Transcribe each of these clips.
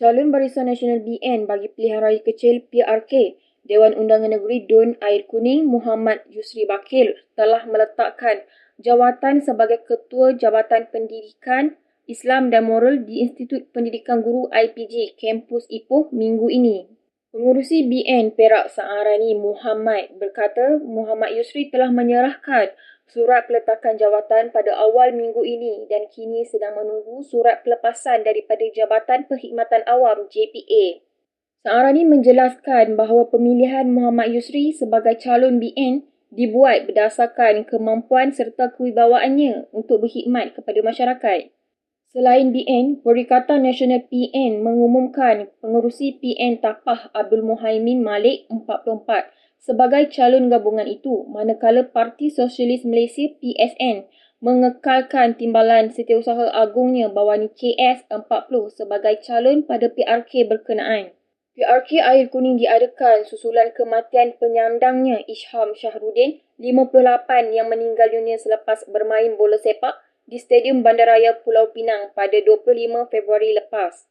Calon Barisan Nasional BN bagi pilihan raya kecil PRK, Dewan Undangan Negeri Dun Air Kuning Muhammad Yusri Bakil telah meletakkan jawatan sebagai Ketua Jabatan Pendidikan Islam dan Moral di Institut Pendidikan Guru IPG Kampus Ipoh minggu ini. Pengurusi BN Perak Saarani Muhammad berkata Muhammad Yusri telah menyerahkan surat peletakan jawatan pada awal minggu ini dan kini sedang menunggu surat pelepasan daripada Jabatan Perkhidmatan Awam JPA. Saarani menjelaskan bahawa pemilihan Muhammad Yusri sebagai calon BN dibuat berdasarkan kemampuan serta kewibawaannya untuk berkhidmat kepada masyarakat. Selain BN, Perikatan Nasional PN mengumumkan pengerusi PN Tapah Abdul Muhaimin Malik 44 sebagai calon gabungan itu manakala Parti Sosialis Malaysia PSN mengekalkan timbalan setiausaha agungnya Bawani KS 40 sebagai calon pada PRK berkenaan. PRK Air Kuning diadakan susulan kematian penyandangnya Isham Syahrudin 58 yang meninggal dunia selepas bermain bola sepak di Stadium Bandaraya Pulau Pinang pada 25 Februari lepas.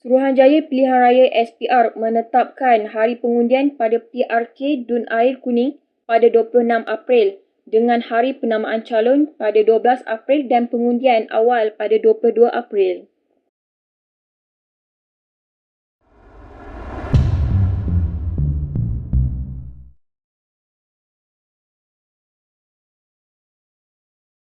Suruhanjaya Pilihan Raya SPR menetapkan hari pengundian pada PRK Dun Air Kuning pada 26 April dengan hari penamaan calon pada 12 April dan pengundian awal pada 22 April.